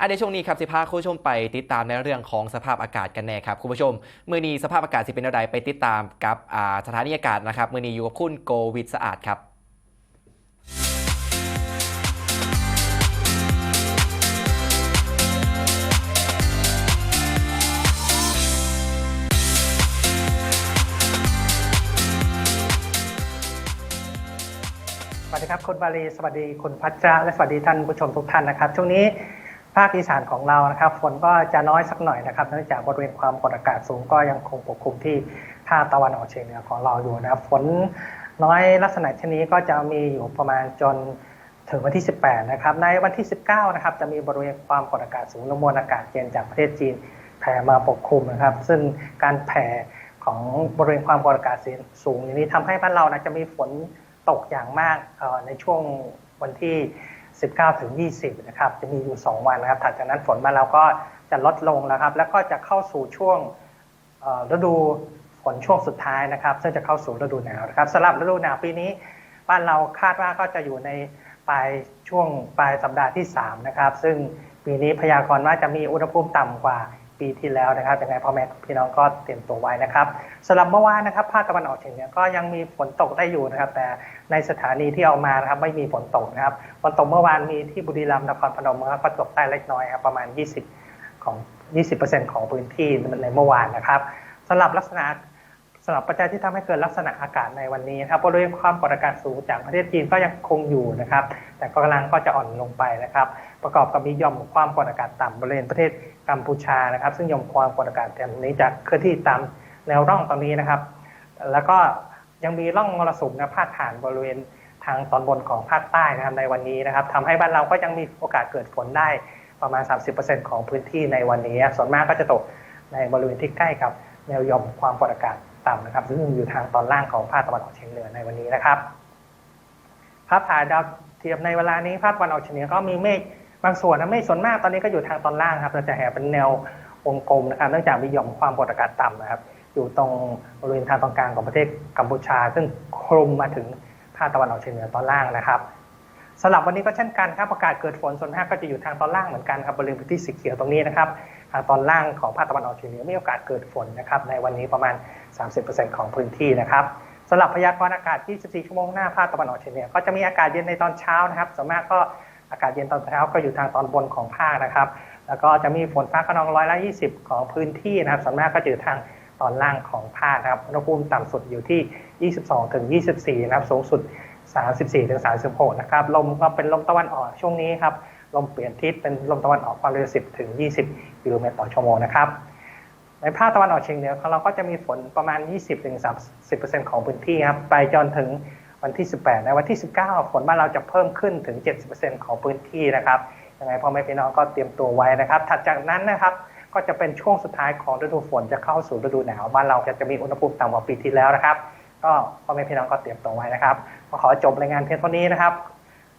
อะในช่วงนี้ครับสิพาคุณผู้ชมไปติดตามในเรื่องของสภาพอากาศกันแน่ครับคุณผู้ชมเมื่อนี้สภาพอากาศสิเป็นอะไรไปติดตามกับสถานีอากาศนะครับเมื่อนี้อยู่กับคุณโกวิทสะอาดครับสวัสดีครับคุณบาลีสวัสดีคุณพัชระและสวัสดีท่านผู้ชมทุกท่านนะครับ ช่วงนี้ ภาคอีสานของเรานะครับ ฝนก็จะน้อยสักหน่อยนะครับ เนื่องจากบริเวณความกดอากาศสูงก็ยังคงปกคลุมที่ภาคตะวันออกเฉียงเหนือของเราอยู่นะครับ ฝนน้อยลักษณะเช่นนี้ก็จะมีอยู่ประมาณจนถึงวันที่ 18 นะครับ ในวันที่ 19 นะครับ จะมีบริเวณความกดอากาศสูงและมวลอากาศเย็นจากประเทศจีนแผ่มาปกคลุมนะครับ ซึ่งการแผ่ของบริเวณความกดอากาศสูงอย่างนี้ทำให้บ้านเรานะจะมีฝนตกอย่างมากในช่วงวันที่ 19ถึง20นะครับจะมีอยู่ 2 วันนะครับถัดจากนั้นฝนมาเราก็จะลดลงแล้วครับ แล้วก็จะเข้าสู่ช่วงฤดูฝนช่วงสุดท้ายนะครับ ซึ่งจะเข้าสู่ฤดูหนาวนะครับสำหรับฤดูหนาวปีนี้ บ้านเราคาดว่าก็จะอยู่ในปลายช่วงปลายสัปดาห์ที่3นะครับซึ่งปีนี้พยากรณ์ว่าจะมีอุณหภูมิต่ำกว่า ปีที่แล้วนะครับยังไงพ่อแม่พี่น้องก็เตรียมตัวไว้นะครับสำหรับเมื่อวานนะครับภาคตะวันออกเฉียงเหนือก็ยังมีฝนตกได้อยู่นะครับ แต่ในสถานีที่เอามานะครับไม่มีฝนตกนะครับฝนตกเมื่อวานมีที่บุรีรัมย์นครพนมครับก็ตกได้เล็กน้อยครับประมาณ 20 ของ 20%ของพื้นที่ในเมื่อวานนะครับสำหรับลักษณะสำหรับปัจจัยที่ทำให้เกิดลักษณะอากาศในวันนี้นะครับบริเวณความกดอากาศสูงจากประเทศจีนก็ยังคงอยู่นะครับ แต่กำลังก็จะอ่อนลงไปนะครับ ประกอบกับมีหย่อมความกดอากาศต่ำบริเวณประเทศกัมพูชานะครับ ซึ่งหย่อมความกดอากาศต่ำนี้จะเคลื่อนที่ตามแนวร่องตอนนี้นะครับ แล้วก็ยังมีร่องมรสุมนะพาดผ่านบริเวณทางตอนบนของภาคใต้นะครับในวันนี้นะครับทำให้บ้านเราก็ยังมีโอกาสเกิดฝนได้ประมาณ 30%ของพื้นที่ในวันนี้ ส่วนมากก็จะตกในบริเวณที่ใกล้กับแนวหย่อมความกดอากาศต่ำนะครับ ซึ่งอยู่ทางตอนล่างของภาคตะวันออกเฉียงเหนือในวันนี้นะครับภาพถ่ายดาวเทียมในเวลานี้ภาคตะวันออกเฉียงเหนือก็มีเมฆ บางส่วนนะเมฆส่วนมากตอนนี้ก็อยู่ทางตอนล่างครับเราจะแห่เป็นแนววงกลมนะครับเนื่องจากมีหย่อมความกดอากาศต่ำนะครับ อยู่ตรงบริเวณทางตอนกลางของประเทศกัมพูชา ซึ่งคลุมมาถึงภาคตะวันออกเฉียงเหนือตอนล่างนะครับสำหรับวันนี้ก็เช่นกันครับโอกาสเกิดฝนส่วนมากก็จะอยู่ทางตอนล่างเหมือนกันครับบริเวณพื้นที่สีเขียวตรงนี้นะครับทางตอนล่างของภาคตะวันออกเฉียงเหนือมีโอกาสเกิดฝนนะครับในวันนี้ประมาณ 30%ของพื้นที่นะครับสำหรับพยากรณ์อากาศ 24 ชั่วโมงหน้าภาคตะวันออกเฉียงเหนือก็จะมีอากาศเย็นในตอนเช้านะครับส่วนมากก็ อากาศเย็นตอนเช้าก็อยู่ทางตอนบนของภาคนะครับ แล้วก็จะมีฝนฟ้าขนองร้อยละ20ของพื้นที่นะครับส่วนมากก็จะอยู่ทางตอนล่างของภาคนะครับอุณหภูมิต่ำสุดอยู่ที่ 22ถึง24 นะครับ สูงสุด 34ถึง36 นะครับ ลมก็เป็นลมตะวันออกช่วงนี้ครับ ลมเปลี่ยนทิศเป็นลมตะวันออกความเร็ว 10ถึง20 กิโลเมตรต่อชั่วโมงนะครับ ในภาคตะวันออกเฉียงเหนือของเราก็จะมีฝนประมาณ 20-30%ของพื้นที่ครับ ไปจนถึง วันที่ 18 ในวันที่ 19 ฝนบ้านเราจะเพิ่มขึ้นถึง 70%ของพื้นที่นะครับยังไงพ่อแม่พี่น้องก็เตรียมตัวไว้นะครับ ถัดจากนั้นนะครับก็จะเป็นช่วงสุดท้ายของฤดูฝนจะเข้าสู่ฤดูหนาวบ้านเราจะมีอุณหภูมิต่ำกว่าปีที่แล้วนะครับ ก็พ่อแม่พี่น้องก็เตรียมตัวไว้นะครับก็ขอจบรายงานเพียงเท่านี้นะครับ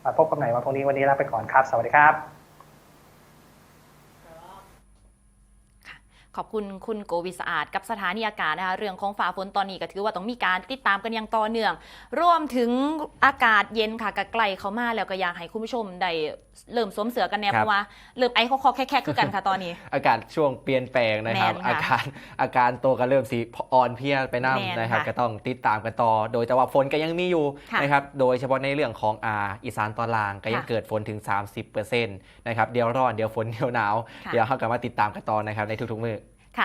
มาพบกันใหม่วันพรุ่งนี้วันนี้ลาไปก่อนครับ สวัสดีครับ ขอบคุณคุณโกวิสะอาดกับสถานีอากาศนะคะเรื่องของฝ่าฝนตอนนี้ก็ถือว่าต้องมีการติดตามกันอย่างต่อเนื่อง รวมถึงอากาศเย็นค่ะก็ใกล้เข้ามาแล้วก็อยากให้คุณผู้ชมได้เริ่มสวมเสือกันแน่ครับเพราะว่าเริ่มไอ้คอๆแค่ๆคือกันค่ะตอนนี้ อากาศช่วงเปลี่ยนแปลงนะครับแม่นค่ะอาการอาการตัวก็เริ่มสีอ่อนเพลียไปแม่นน้ำนะครับค่ะก็ต้องติดตามกันต่อ โดยแต่ว่าฝนก็ยังมีอยู่ค่ะนะครับโดยเฉพาะในเรื่องของอาอีสานตอนล่างก็ยังค่ะเกิดฝนถึง 30%นะครับเดี๋ยวร้อนเดี๋ยวฝนเดี๋ยวหนาวค่ะเดี๋ยวเรากลับมาติดตามกันต่อนะครับในทุกๆมื้อ